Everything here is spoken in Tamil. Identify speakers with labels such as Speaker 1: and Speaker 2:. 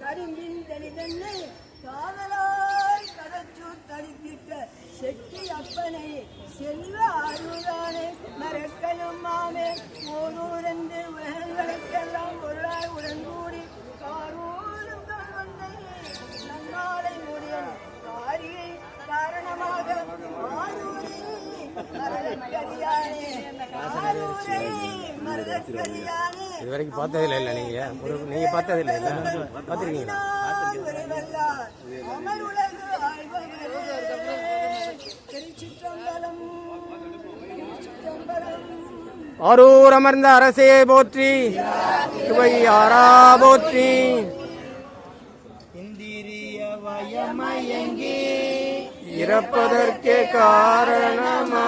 Speaker 1: கரும்பின் தனிதன்னை காதலாய் கடச்சூர் தடித்திட்ட செட்டி அப்பனை செல்வ ஆரூரானே மரக்கனும் மாமே. ஓரூரந்து உலகங்களுக்கெல்லாம் பொருளாய் உடன்கூடி காரூரும் கண்வந்தை. நம்மாலை முடிய காரியை காரணமாக ஆரூரை மரதற்கரியானே
Speaker 2: இது வரைக்கும் பார்த்ததில்ல இல்லை நீங்கள் ஒரு நீங்கள் பார்த்ததில்ல இல்லை. பார்த்துருக்கீங்களா? ஆரூர் அமர்ந்த அரசே போற்றி. துவை ஆரா போற்றி.
Speaker 3: இந்திரிய வயமயங்கி
Speaker 2: இறப்பதற்கே காரணமா